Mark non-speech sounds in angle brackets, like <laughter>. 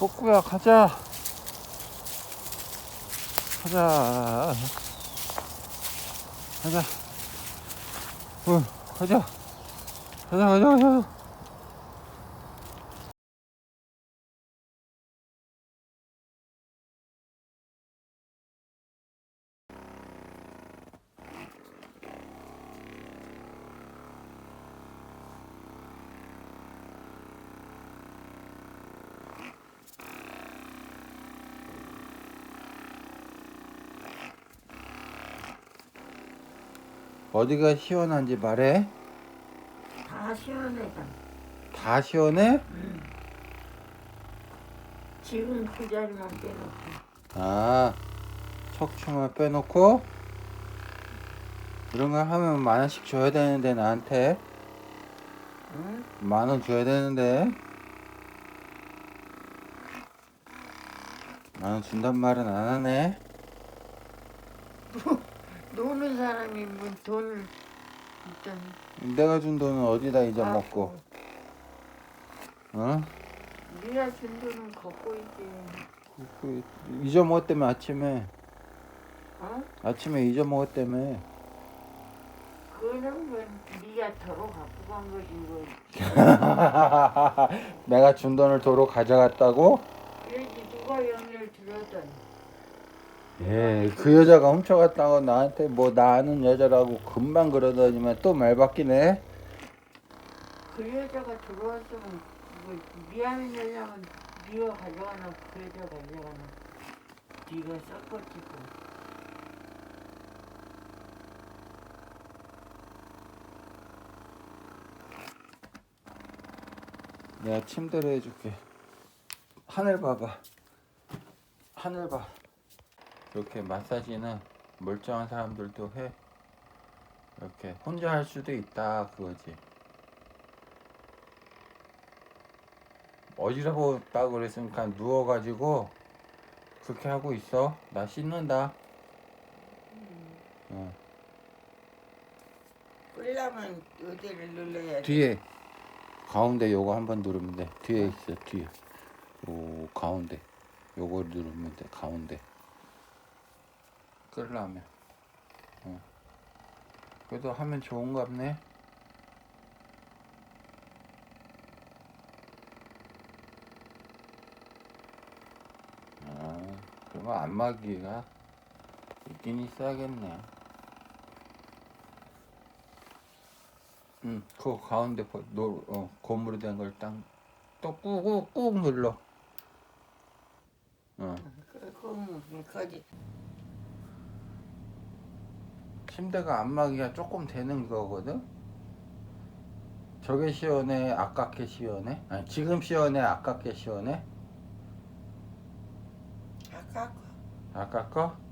복구야 가자. 가자. 가자. 어, 가자. 가자 가자 가자 어디가 시원한지 말해 다 시원해다. 다 시원해? 지금 그 자리만 빼놓고. 아 척추만 빼놓고 이런 거 하면 만 원씩 줘야 되는데 나한테 응? 만 원 줘야 되는데 만 원 준단 말은 안 하네 노는 사람이 뭐 돈을 일단 내가 준 돈은 어디다 잊어먹고 어? 네가 준 돈은 걷고 있지. 그, 잊어먹었다며 아침에 어? 아침에 잊어먹었다며 그거는 뭐 네가 더러 갖고 간 거지 뭐. <laughs> 내가 준 돈을 도로 가져갔다고? 그래야지 누가 연애를 들었던. 예, 그 여자가 훔쳐갔다고 나한테 뭐 나 아는 여자라고 금방 그러더니만 또 말 바뀌네. 그 여자가 들어왔으면 뭐 미안한 여자면 네가 가져가나 그 여자 가져가나 네가 섞었지 뭐. 내가 침대로 해줄게. 하늘 봐봐. 하늘 봐. 이렇게 마사지는 멀쩡한 사람들도 해. 이렇게 혼자 할 수도 있다 그거지. 어지럽다고 그랬으니까 누워가지고 그렇게 하고 있어. 나 씻는다. 어. 끌려면 어디를 눌러야 돼? 뒤에 가운데 요거 한번 누르면 돼. 뒤에 있어 뒤에. 요 가운데 요거 누르면 돼. 가운데. 끌라면. 어. 그래도 하면 좋은갑네. 아, 그러면 안마기가 있긴 있어야겠네. 응, 그 가운데 버- 노, 어, 고무로 된걸딱또 꾹꾹 꾹 눌러. 어, 그럼 거기 침대가 안마기가 조금 되는 거거든. 저게 시원해, 아깝게 시원해? 아니 지금 시원해, 아깝게 시원해? 아까 거?